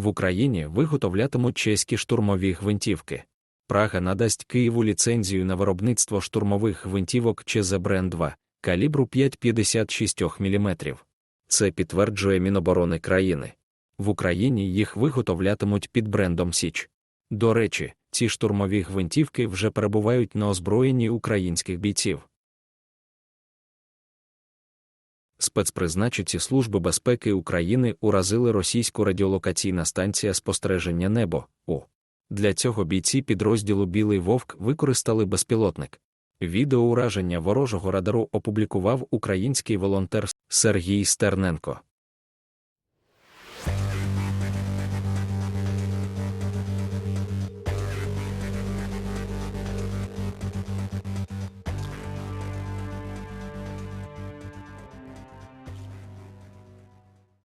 В Україні виготовлятимуть чеські штурмові гвинтівки. Прага надасть Києву ліцензію на виробництво штурмових гвинтівок ЧЗ 2 калібру 5,56 мм. Це підтверджує Міноборони країни. В Україні їх виготовлятимуть під брендом Січ. До речі, ці штурмові гвинтівки вже перебувають на озброєнні українських бійців. Спецпризначенці Служби безпеки України уразили російську радіолокаційна станція спостереження небо. У. Для цього бійці підрозділу Білий Вовк використали безпілотник. Відео ураження ворожого радару опублікував український волонтер Сергій Стерненко.